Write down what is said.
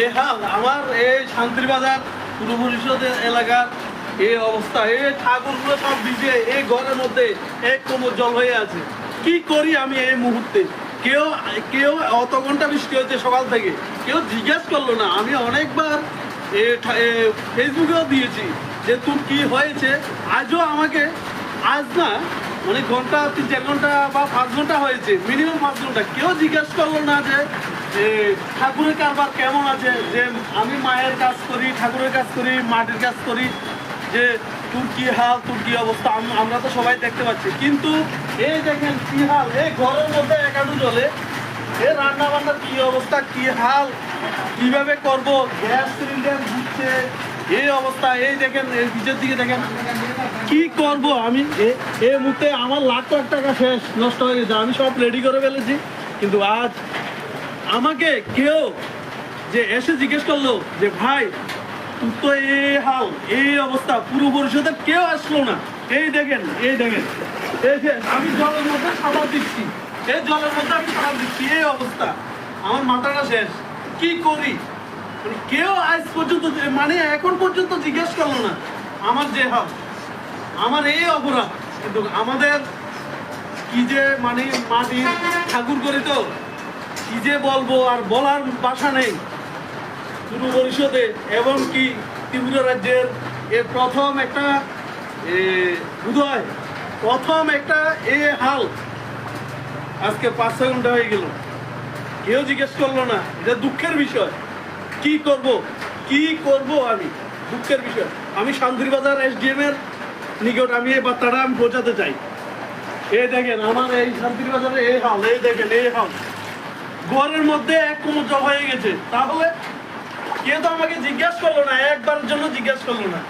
এ হাল আমার এই শান্তিবাজার পূর্ব পরিষদ এলাকার এই অবস্থা। এই ঠাকুরগুলো সব ভিজে এই ঘরের মধ্যে এক কোমর জল হয়ে আছে। কি করি আমি এই মুহূর্তে? কেউ কেউ অত ঘণ্টা বৃষ্টি হয়েছে সকাল থেকে। কেউ জিজ্ঞেস করল না। আমি অনেকবার ফেসবুকেও দিয়েছি যে, তোর কি হয়েছে? আজও আমাকে, আজ না মানে ঘণ্টা তিন চার ঘণ্টা বা পাঁচ ঘণ্টা হয়েছে, মিনিমাম পাঁচ ঘণ্টা। কেউ জিজ্ঞেস করল না যে এ, ঠাকুরের কারবার কেমন আছে? যে আমি মায়ের কাজ করি ঠাকুরের কাজ করি মাটির কাজ করি যে তোর কি হাল তোর কি অবস্থা? আমরা তো সবাই দেখতে পাচ্ছি। কিন্তু এই দেখেন কি হাল এই ঘরের মধ্যে একাদু জলে এ রান্না বান্নার কি অবস্থা কি হাল কীভাবে করব? গ্যাস সিলিন্ডার বুঝছে এই অবস্থা এই দেখেন এই নিচের দিকে দেখেন কি করব আমি? এ- এই মুহূর্তে আমার লাখ লাখ টাকা শেষ নষ্ট হয়ে গেছে আমি সব রেডি করে ফেলেছি। কিন্তু আজ আমাকে কেউ যে এসে জিজ্ঞেস করল যে, ভাই, তুই তো এই হাল এই অবস্থা, পুরো পরিষদের কেউ আসলো না। এই দেখেন এই দেখেন। এই যে আমি জলের মধ্যে সাঁতার দিচ্ছি। এই জলের মধ্যে আমি সাঁতার দিচ্ছি, এই অবস্থা। আমার মাথাটা শেষ। কি করি? মানে কেউ আজ পর্যন্ত মানে এখন পর্যন্ত জিজ্ঞেস করল না, আমার যে হাল, আমার এই অপরাধ। কিন্তু আমাদের কি যে মানে মাটির ঠাকুর করি তো কি যে বলব আর বলার ভাষা নেই। পূর্ব পরিষদে এবং কি ত্রিপুরা রাজ্যের এ প্রথম একটা এ, বোধহয় প্রথম একটা এ হাল আজকে পাঁচ ছয় ঘণ্টা হয়ে গেল। কেউ জিজ্ঞেস করল না এটা দুঃখের বিষয়। কি করব কি করব আমি? দুঃখের বিষয়। আমি শান্তিবাজার এসডিএম এর নিকট আমি এই বার্তাটা আমি পৌঁছাতে চাই। এই দেখেন আমার এই শান্তিবাজারে এই হাল এই দেখেন এই হাল। ঘরের মধ্যে এক কোমর জল হয়ে গেছে। তাহলে কেউ তো আমাকে জিজ্ঞাসা করল না, একবারের জন্য জিজ্ঞাসা করল না।